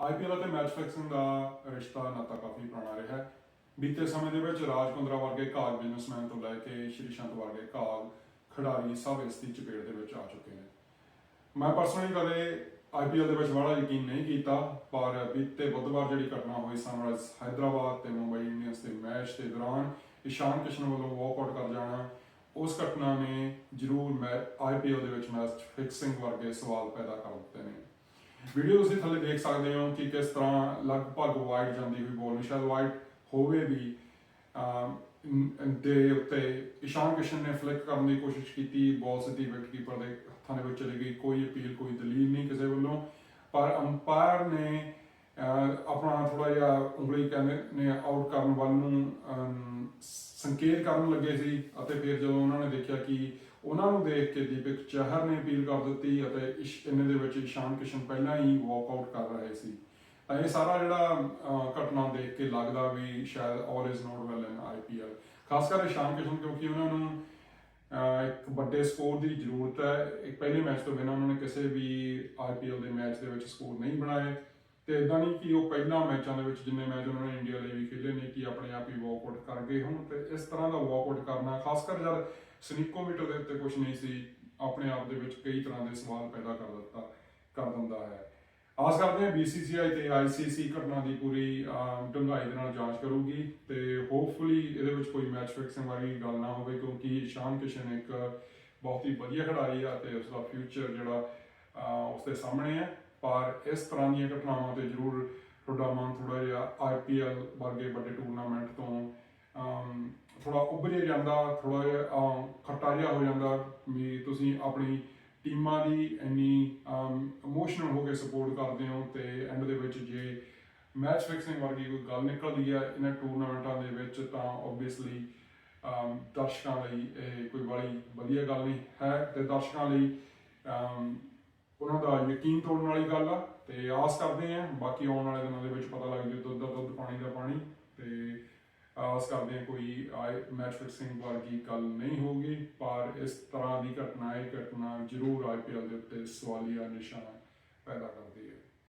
IPL ਅਤੇ match fixing ਦਾ ਰਿਸ਼ਤਾ ਨਾਤਾ ਕਾਫੀ ਪੁਰਾਣਾ ਰਿਹਾ ਹੈ। ਬੀਤੇ ਸਮੇਂ ਦੇ ਵਿੱਚ ਰਾਜ ਕੁੰਦਰਾ ਵਰਗੇ ਕਾਗ ਬਿਜ਼ਨਸਮੈਨ ਤੋਂ ਲੈ ਕੇ ਸ਼੍ਰੀ ਸ਼ੰਤ ਵਰਗੇ ਕਾਗ ਖਿਡਾਰੀ ਸਭ ਇਸ ਦੀ ਚਪੇਟ ਦੇ ਵਿੱਚ ਆ ਚੁੱਕੇ ਨੇ। ਮੈਂ ਪਰਸਨਲੀ ਕਦੇ ਆਈਪੀਐਲ ਦੇ ਵਿੱਚ ਬੜਾ ਯਕੀਨ ਨਹੀਂ ਕੀਤਾ, ਪਰ ਬੀਤੇ ਬੁੱਧਵਾਰ ਜਿਹੜੀ ਘਟਨਾ ਹੋਈ, ਸਨਰਾਈਜ਼ ਹੈਦਰਾਬਾਦ ਤੇ ਮੁੰਬਈ ਇੰਡੀਅਨਸ ਦੇ ਮੈਚ ਦੇ ਦੌਰਾਨ ਇਸ਼ਾਨ ਕਿਸ਼ਨ ਵੱਲੋਂ ਵਾਕਆਊਟ ਕਰ ਜਾਣਾ, ਉਸ ਘਟਨਾ ਨੇ ਜ਼ਰੂਰ ਆਈਪੀਐਲ ਦੇ ਵਿੱਚ ਮੈਚ ਫਿਕਸਿੰਗ ਵਰਗੇ ਸਵਾਲ ਪੈਦਾ ਕਰ ਦਿੱਤੇ ਨੇ। ਵੀਡੀਓ ਤੁਸੀਂ ਥੱਲੇ ਦੇਖ ਸਕਦੇ ਹੋ ਕਿ ਕਿਸ ਤਰ੍ਹਾਂ ਲਗਭਗ ਵਾਈਡ ਜਾਂਦੀ ਹੋਈ ਬੋਲ ਸ਼ਾਇਦ ਵਾਈਡ ਹੋਵੇ ਵੀ ਦੇ ਉੱਤੇ ਇਸ਼ਾਨ ਕਿਸ਼ਨ ਨੇ ਫਲਿੱਕ ਕਰਨ ਦੀ ਕੋਸ਼ਿਸ਼ ਕੀਤੀ ਬਾਲ ਸਿੱਧੀ ਵਿਕਟਕੀਪਰ ਦੇ ਹੱਥਾਂ ਦੇ ਵਿੱਚ ਚਲੀ ਗਈ, ਕੋਈ ਅਪੀਲ ਕੋਈ ਦਲੀਲ ਨਹੀਂ ਕਿਸੇ ਵੱਲੋਂ। ਪਰ ਅੰਪਾਇਰ ਨੇ ਆਪਣਾ ਥੋੜਾ ਜਿਹਾ ਉਂਗਲੀ ਕਹਿੰਦੇ ਨੇ ਆਊਟ ਕਰਨ ਵੱਲ ਨੂੰ ਸੰਕੇਤ ਕਰਨ ਲੱਗੇ ਸੀ ਅਤੇ ਫਿਰ ਜਦੋਂ ਉਹਨਾਂ ਨੇ ਦੇਖਿਆ ਕਿ ਉਹਨਾਂ ਨੂੰ ਦੇਖ ਕੇ ਦੀਪਕ ਚਹਿਰ ਨੇ ਅਪੀਲ ਕਰ ਦਿੱਤੀ ਅਤੇ ਇਸ਼ ਦੇ ਵਿੱਚ ਇਸ਼ਾਨ ਕਿਸ਼ਨ ਪਹਿਲਾਂ ਹੀ ਵਾਕ ਆਊਟ ਕਰ ਰਹੇ ਸੀ। ਤਾਂ ਇਹ ਸਾਰਾ ਜਿਹੜਾ ਘਟਨਾ ਦੇਖ ਕੇ ਲੱਗਦਾ ਵੀ ਸ਼ਾਇਦ all is not well in IPL ਖਾਸ ਕਰ ਇਸ਼ਾਨ ਕਿਸ਼ਨ ਕਿਉਂਕਿ ਉਹਨਾਂ ਨੂੰ ਇੱਕ ਵੱਡੇ ਸਕੋਰ ਦੀ ਜ਼ਰੂਰਤ ਹੈ। ਇੱਕ ਪਹਿਲੇ ਮੈਚ ਤੋਂ ਬਿਨਾਂ ਉਹਨਾਂ ਨੇ ਕਿਸੇ ਵੀ ਆਈਪੀਐਲ ਦੇ ਮੈਚ ਦੇ ਵਿੱਚ ਸਕੋਰ ਨਹੀਂ ਬਣਾਏ। ਤੇ ਇਦਾਂ ਨਹੀਂ ਕਿ ਉਹ ਪਹਿਲਾਂ ਮੈਚਾਂ ਦੇ ਵਿੱਚ ਜਿੰਨੇ ਮੈਚ ਉਹਨਾਂ ਨੇ ਇੰਡੀਆ ਲਈ ਵੀ ਖੇਡੇ ਨੇ ਕਿ ਆਪਣੇ ਆਪ ਹੀ ਵਾਕਆਊਟ ਕਰ ਗਏ ਹੁਣ ਤੇ ਇਸ ਤਰ੍ਹਾਂ ਦਾ ਵਾਕਆਊਟ ਕਰਨਾ ਖਾਸ ਕਰ ਜਦ ਸਨਿਕੋਮੀਟਰ ਦੇ ਉੱਤੇ ਕੁਝ ਨਹੀਂ ਸੀ ਆਪਣੇ ਆਪ ਦੇ ਵਿੱਚ ਕਈ ਤਰ੍ਹਾਂ ਦੇ ਸਵਾਲ ਪੈਦਾ ਕਰ ਦਿੱਤਾ ਕਰ ਦਿੰਦਾ ਹੈ। ਆਸ ਕਰਦੇ ਹਾਂ BCCI ਤੇ ICC ਘਟਨਾ ਦੀ ਪੂਰੀ ਅਹ, ਦੇ ਨਾਲ ਜਾਂਚ ਕਰੂਗੀ ਤੇ ਹੋਪਫੁਲੀ ਇਹਦੇ ਵਿੱਚ ਕੋਈ ਮੈਚ ਫਿਕਸਿੰਗ ਵਾਲੀ ਗੱਲ ਨਾ ਹੋਵੇ ਕਿਉਂਕਿ ਇਸ਼ਾਨ ਕਿਸ਼ਨ ਇੱਕ ਬਹੁਤ ਹੀ ਵਧੀਆ ਖਿਡਾਰੀ ਆ ਤੇ ਉਸ ਦਾ ਫਿਊਚਰ ਜਿਹੜਾ ਅਹ, ਉਸ ਦੇ ਸਾਹਮਣੇ ਹੈ। ਪਰ ਇਸ ਤਰ੍ਹਾਂ ਦੀਆਂ ਘਟਨਾਵਾਂ ਤੇ ਜ਼ਰੂਰ ਤੁਹਾਡਾ ਮਨ ਥੋੜਾ ਜਿਹਾ IPL ਵਰਗੇ ਵੱਡੇ ਟੂਰਨਾਮੈਂਟ ਤੋਂ ਥੋੜਾ ਉੱਭਰੇ ਜਾਂਦਾ ਥੋੜਾ ਜਿਹਾ ਅਮ, ਖੱਟਾ ਜਿਹਾ ਹੋ ਜਾਂਦਾ ਵੀ ਤੁਸੀਂ ਆਪਣੀ ਟੀਮਾਂ ਦੀ ਇੰਨੀ ਇਮੋਸ਼ਨਲ ਹੋ ਕੇ ਸਪੋਰਟ ਕਰਦੇ ਹੋ ਤੇ ਐਂਡ ਦੇ ਵਿੱਚ ਜੇ ਮੈਚ ਫਿਕਸਿੰਗ ਵਰਗੀ ਕੋਈ ਗੱਲ ਨਿਕਲਦੀ ਹੈ ਇਹਨਾਂ ਟੂਰਨਾਮੈਂਟਾਂ ਦੇ ਵਿੱਚ ਤਾਂ ਆਬਵੀਅਸਲੀ ਦਰਸ਼ਕਾਂ ਲਈ ਇਹ ਕੋਈ ਬੜੀ ਵਧੀਆ ਗੱਲ ਨਹੀਂ ਹੈ ਤੇ ਦਰਸ਼ਕਾਂ ਲਈ ਅਮ, ਉਹਨਾਂ ਦਾ ਯਕੀਨ ਤੋੜਨ ਵਾਲੀ ਗੱਲ ਆ, ਤੇ ਆਸ ਕਰਦੇ ਆਂ, ਬਾਕੀ ਆਉਣ ਵਾਲੇ ਦਿਨਾਂ ਦੇ ਵਿੱਚ ਪਤਾ ਲੱਗ ਜੂ ਦੁੱਧ ਦਾ ਦੁੱਧ, ਪਾਣੀ ਦਾ ਪਾਣੀ, ਤੇ ਆਸ ਕਰਦੇ ਹਾਂ ਕੋਈ ਮੈਚ ਫਿਕਸਿੰਗ ਵਰਗੀ ਗੱਲ ਨਹੀਂ ਹੋਊਗੀ, ਪਰ ਇਸ ਤਰ੍ਹਾਂ ਦੀ ਘਟਨਾ, ਇਹ ਘਟਨਾ ਜ਼ਰੂਰ ਆਈਪੀਐਲ ਦੇ ਉੱਤੇ ਸਵਾਲੀਆ ਨਿਸ਼ਾਨ ਪੈਦਾ ਕਰਦੀ ਹੈ।